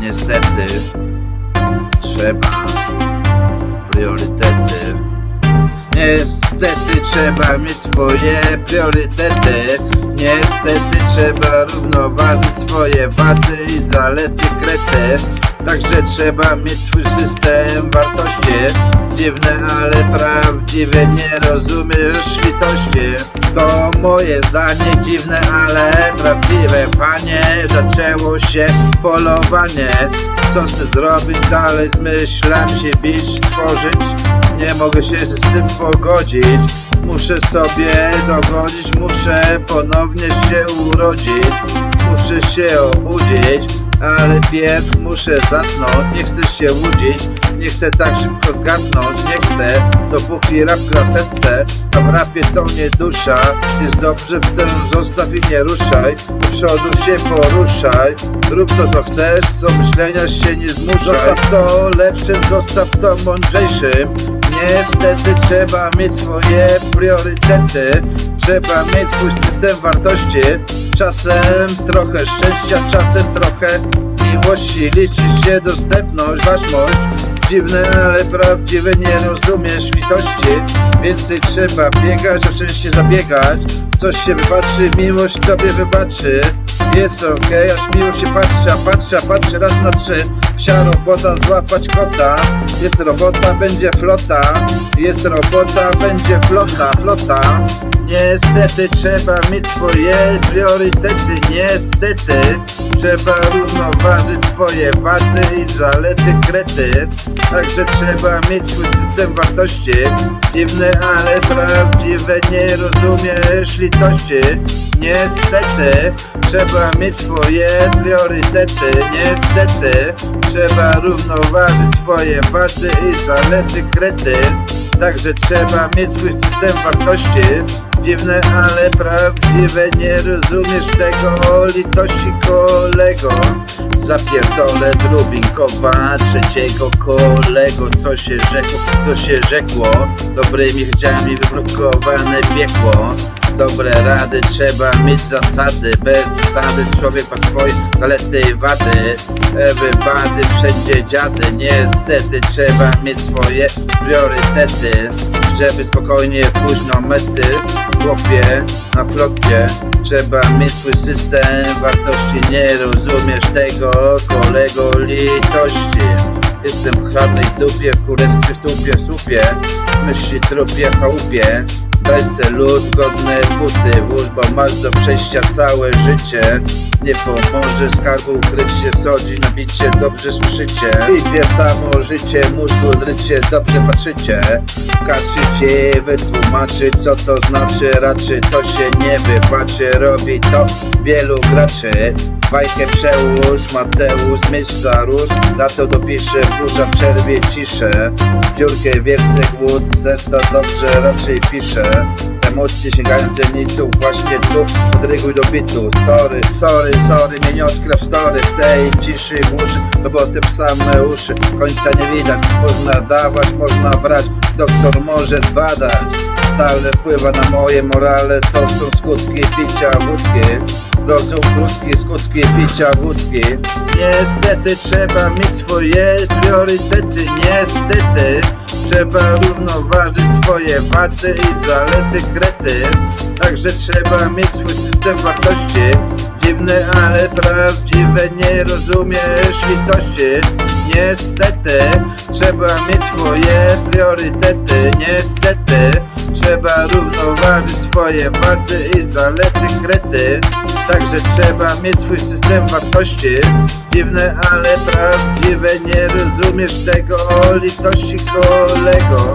Niestety trzeba priorytety. Niestety trzeba mieć swoje priorytety. Niestety trzeba równoważyć swoje wady i zalety krety. Także trzeba mieć swój system wartości. Dziwne, ale prawdziwe, nie rozumiesz litości. To moje zdanie dziwne, ale prawdziwe. Panie, zaczęło się polowanie. Co chcę zrobić dalej? Myślam się bić, tworzyć. Nie mogę się z tym pogodzić. Muszę sobie dogodzić, muszę ponownie się urodzić. Muszę się obudzić, ale pierw muszę zasnąć. Nie chcę się łudzić, nie chcę tak szybko zgasnąć. Nie chcę, dopóki rap gra serce, a w rapie to nie dusza. Jest dobrze w tym, zostaw i nie ruszaj. Do przodu się poruszaj. Rób to co chcesz, co myślenia się nie zmuszaj. Zostaw to lepszym, zostaw to mądrzejszym. Niestety trzeba mieć swoje priorytety. Trzeba mieć swój system wartości. Czasem trochę szczęścia, czasem trochę miłości. Liczy się dostępność, ważność. Dziwne, ale prawdziwe, nie rozumiesz litości. Więcej trzeba biegać, o szczęście zabiegać. Coś się wybaczy, miłość tobie wybaczy. Jest okej, aż miło się patrzy, a patrzy, a patrzy raz na trzy. Wsia robota, złapać kota. Jest robota, będzie flota. Jest robota, będzie flota, flota. Niestety trzeba mieć swoje priorytety, niestety Trzeba równoważyć swoje wady i zalety krety Także trzeba mieć swój system wartości Dziwne, ale prawdziwe, nie rozumiesz litości Niestety trzeba mieć swoje priorytety. Niestety trzeba równoważyć swoje wady i zalety krety. Także trzeba mieć swój system wartości. Dziwne, ale prawdziwe, nie rozumiesz tego o litości kolego. Zapierdolę drubinkowa trzeciego kolego. Co się rzekło, to się rzekło. Dobrymi chciami wyblokowane piekło Dobre rady, trzeba mieć zasady Bez zasady człowiek ma swoje zalety i wady. Everybody, wszędzie dziady Niestety trzeba mieć swoje priorytety Żeby spokojnie pójść na mety. Chłopie, na plotkie Trzeba mieć swój system wartości Nie rozumiesz tego, kolego litości. Jestem w czarnej dupie, w kurestwie w tupie, supie Myśli trupie, chałupie Lód, godne buty Włóż, bo masz do przejścia całe życie Nie pomoże skarbu ukryć się Sodzi na bicie, dobrze słyszycie Idzie samo życie, mózgu drycie Dobrze patrzycie. Kaczycie, wytłumaczy co to znaczy. Raczej to się nie wybaczy Robi to wielu graczy. Bajkę przełóż, Mateusz, myśl zaróż Na to dopiszę, burza przerwie ciszę. Dziurkę wiercę głód, serca dobrze raczej piszę Emocje sięgają zenitów, właśnie tu. Podryguj do bitu, sorry, sorry, sorry nie odkryw story. W tej ciszy muszy No bo te same uszy, końca nie widać. Można dawać, można brać. Doktor może zbadać. Stale wpływa na moje morale. To są skutki picia wódki Rozum krótki, skutki picia wódki Niestety trzeba mieć swoje priorytety. Niestety trzeba równoważyć swoje wady i zalety krety Także trzeba mieć swój system wartości. Dziwne, ale prawdziwe, nie rozumiesz litości. Niestety trzeba mieć swoje priorytety. Niestety trzeba równoważyć swoje wady i zalety krety. Także trzeba mieć swój system wartości. Dziwne, ale prawdziwe, nie rozumiesz tego o litości kolego